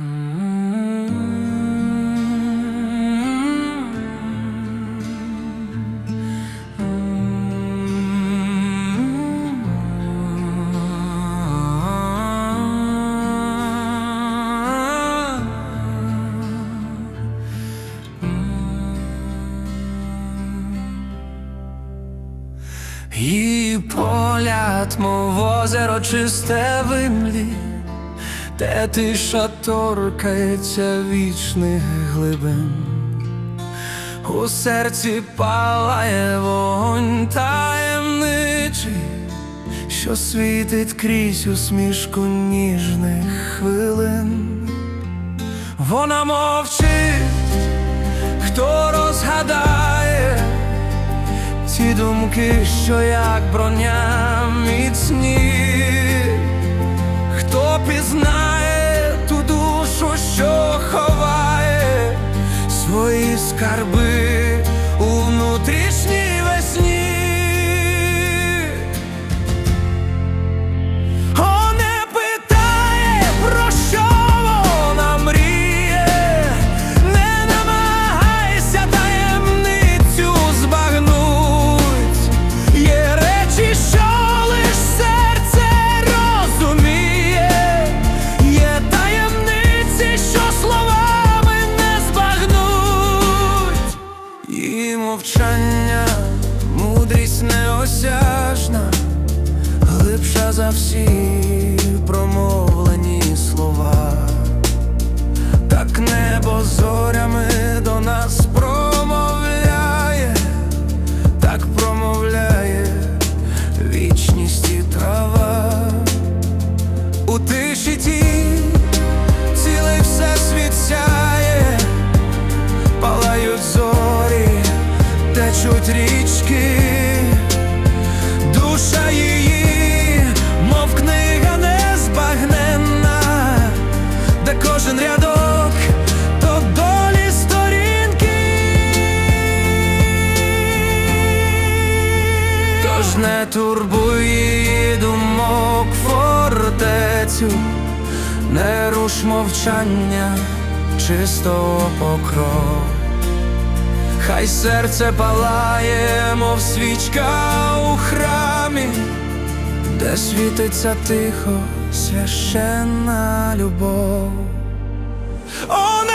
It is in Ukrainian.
І погляд, мов озеро чисте вимлі, де тиша торкається вічних глибин. У серці палає вогонь таємничий, що світить крізь усмішку ніжних хвилин. Вона мовчить, хто розгадає ті думки, що як броня міцні, хто пізнає скарби у внутрішній мовчання, мудрість неосяжна глибша за всі не турбуй думок фортецю, не руш мовчання чистого покров. Хай серце палає, мов свічка у храмі, де світиться тихо священна любов. О,